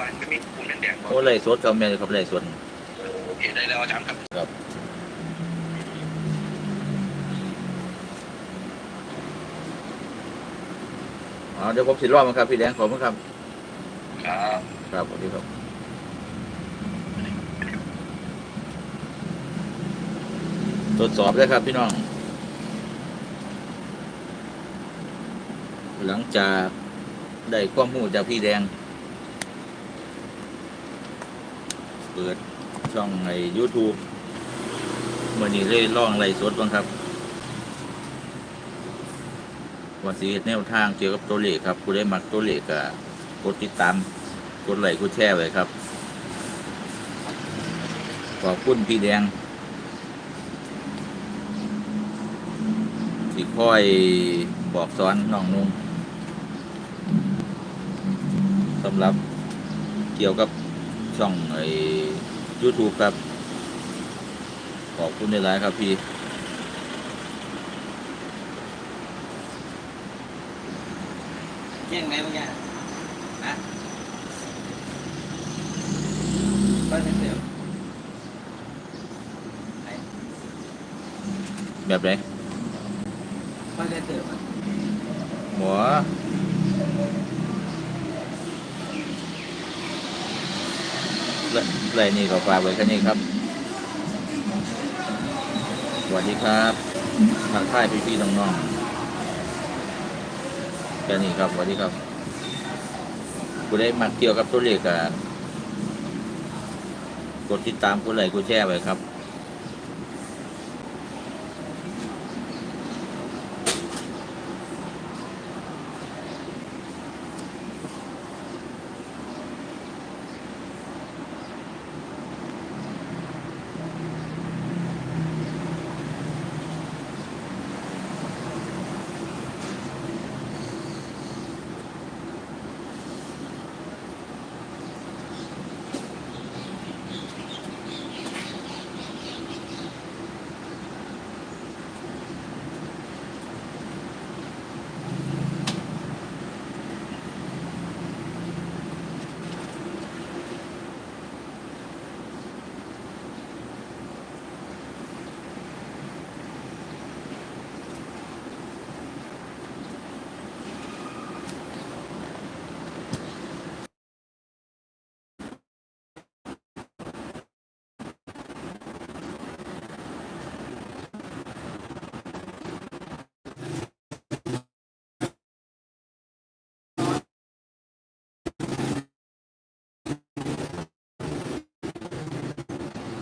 ว่าไม่มีปุ่มแดงๆโอ้ไรสดครับแม่นครับไรสดโอเคได้แล้วอาจารย์ครับครับ อ๋อเดี๋ยวผมสิรอบมันครับพี่แดงขอบคุณครับ ครับ ครับสวัสดีครับตรวจสอบได้ครับพี่น้อง หลังจากได้ข้อมูลจากพี่แดง เปิดช่องใน YouTube วันนี้เล่ล่องไล่สดบ้างครับวันสีแนวทางเกี่ยวกับตัวเลขครับผู้ได้มักตัวเลขก็กดติดตามกดไลค์กดแชร์ไว้ครับ ขอบคุณพี่แดงที่ค่อยบอกสอนน้องนุ่งสำหรับเกี่ยวกับ ช่องไอ้ YouTube ครับ ขอบคุณในหลายๆครับพี่แย่งไหมเมื่อกี้ฮะก็จะเสียวไหนแบบไหนก็จะเสียวอะหมอและ ไรนี่ก็ฝากไว้แค่นี้ครับ สวัสดีครับทางค่ายพี่ๆน้องๆแค่นี้ครับสวัสดีครับกูได้มาเกี่ยวกับตัวเลขกันกดติดตามกดไลค์กดแชร์ไว้ครับ